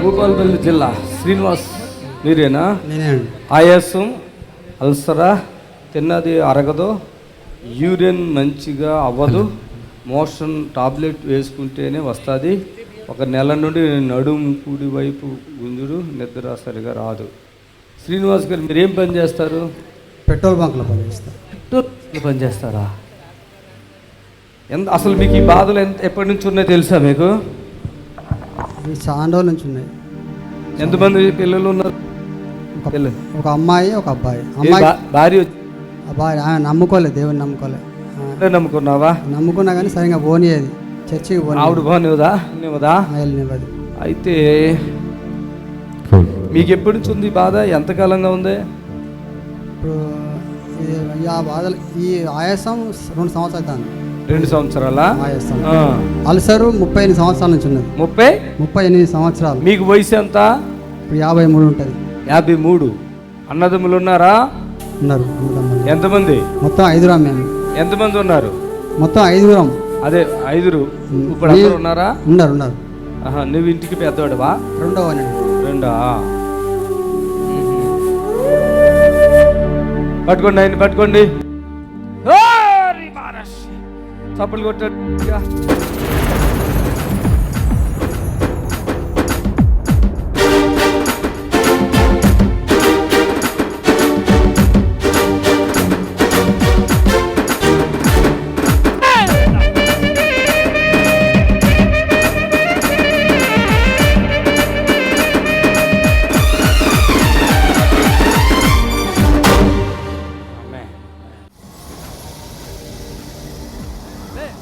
భూపాలపల్లి జిల్లా శ్రీనివాస్ మీరేనా? ఆయాసం అల్సరా తిన్నది అరగదు యూరిన్ మంచిగా అవ్వదు మోషన్ టాబ్లెట్ వేసుకుంటేనే వస్తుంది. ఒక నెల నుండి నడుము కుడి వైపు గుంజుడు నిద్ర సరిగా రాదు. శ్రీనివాస్ గారు మీరు ఏం పని చేస్తారు? పెట్రోల్ బంక్లో పనిచేస్తాను పెట్రోల్ పని చేస్తారా? ఎంత అసలు మీకు ఈ బాధలు ఎంత ఎప్పటి నుంచి ఉన్నాయో తెలుసా మీకు? ఇవి చాలా రోజుల నుంచి ఉన్నాయి. ఎంతమంది పిల్లలు ఉన్నారు? ఒక పిల్లలు. ఒక అమ్మాయి ఒక అబ్బాయి. అమ్మాయి భార్య అబ్బాయి ఆమె నమ్ముకోలేదు దేవుని నమ్ముకోలేదు నమ్ముకున్నావా? నమ్ముకున్నా కానీ సరిగా పోనీయేది. చర్చికి పోనీ ఆవిడ బాగునేవదా నీవదా వెళ్ళనివ్వదు అయితే మీకు ఎప్పటి నుంచి ఉంది ఈ బాధ? ఎంతకాలంగా ఉంది? ఇప్పుడు ఆ బాధలు ఈ ఆయాసం రెండు సంవత్సరాలు రెండు సంవత్సరాల? అల్సరు ముప్పై ఎనిమిది సంవత్సరాల నుంచి ఉన్నది. ముప్పై? ముప్పై ఎనిమిది సంవత్సరాలు. మీకు వయసు ఎంత? ఇప్పుడు యాభై మూడు ఉంటుంది. యాభై మూడు. అన్నదమ్ములు ఉన్నారా? ఉన్నారు. ఎంతమంది? మొత్తం ఐదుగురం మేము. ఎంతమంది ఉన్నారు? మొత్తం ఐదుగురం. అదే ఐదురు ఇప్పుడు అందరు ఉన్నారా? ఉన్నారు ఉన్నారు. ఆహా, నువ్వు ఇంటికి పెద్దవాడువా? రెండవ. రెండా? పట్టుకోండి ఆయన పట్టుకోండి. చప్పలు కొట్టాడు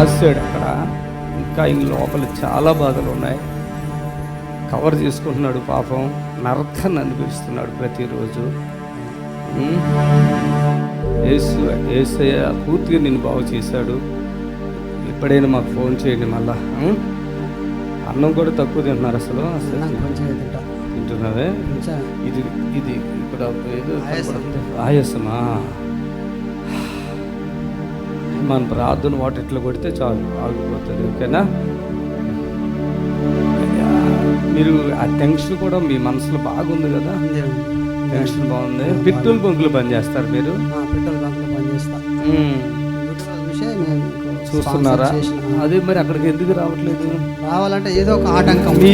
రాశాడు అక్కడ. ఇంకా ఇంక లోపల చాలా బాధలు ఉన్నాయి కవర్ చేసుకుంటున్నాడు పాపం. నరకాన్ని అనిపిస్తున్నాడు ప్రతిరోజు. ఏసయ్య పూర్తిగా నిన్ను బాగు చేశాడు. ఎప్పుడైనా మాకు ఫోన్ చేయండి మళ్ళా? అన్నం కూడా తక్కువ తింటున్నారు అసలు. అసలు నాకు కొంచెం తింటా. తింటున్నావే? కొంచెం. ఇది ఇది ఇక్కడ ఏదో. ఆయాసమా? మన ప్రార్థన వాటి ఇట్లా కొడితే చాలు ఆగిపోతుంది ఓకేనా? మీరు ఆ టెన్షన్ కూడా మీ మనసులో బాగుంది కదా. టెన్షన్ బాగుంది. పెట్రోల్ బంకులు పని చేస్తారు మీరు? పెట్రోల్ బంక్లో చూస్తున్నారా. అదే మరి అక్కడికి ఎందుకు రావట్లేదు? రావాలంటే ఏదో ఒక ఆటంకం. మీ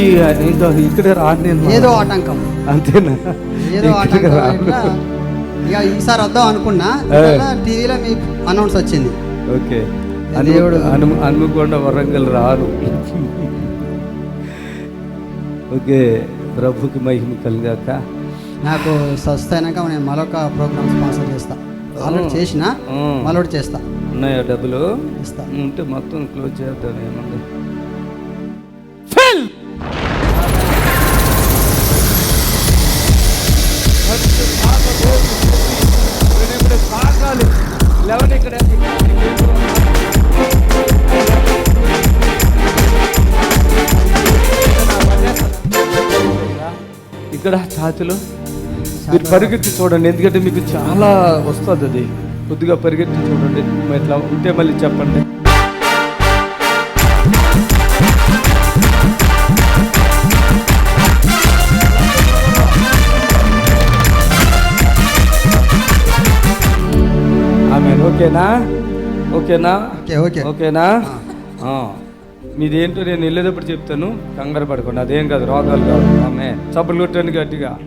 ఇంకా ఇక్కడే రాను ఏదో ఆటంకం. అంతేనా? ఏదో ఆటంకం ఇక ఈసారి వద్దాం అనుకున్నా. టీవీలో మీ అనౌన్స్ వచ్చింది. ఓకే. దేవుడు. అను హనుమకొండ వరంగల్ రారు. ఓకే ప్రభుకి మహిమ కలిగాక. నాకు స్వస్థ అయినాక నేను మరొక ప్రోగ్రామ్ స్పాన్సర్ చేస్తా. ఆల్రెడీ చేసిన. మరొకటి చేస్తా. ఉన్నాయా డబ్బులు? ఇస్తా. ఉంటే మొత్తం క్లోజ్ చేద్దాం ఏముంది. ఇక్కడ. ఛాతిలో మీరు పరిగెత్తి చూడండి. ఎందుకంటే మీకు చాలా వస్తుంది అది. కొద్దిగా పరిగెత్తి చూడండి. ఇట్లా ఉంటే మళ్ళీ చెప్పండి. ఆమె ఓకేనా? ఓకేనా? Okay okay. ఓకేనా. మీదేంటో నేను వెళ్ళేటప్పుడు చెప్తాను. కంగారు పడకుండా. అదేం కాదు రోగాలు కాదు ఆమె చప్పట్లు కొట్టండి గట్టిగా.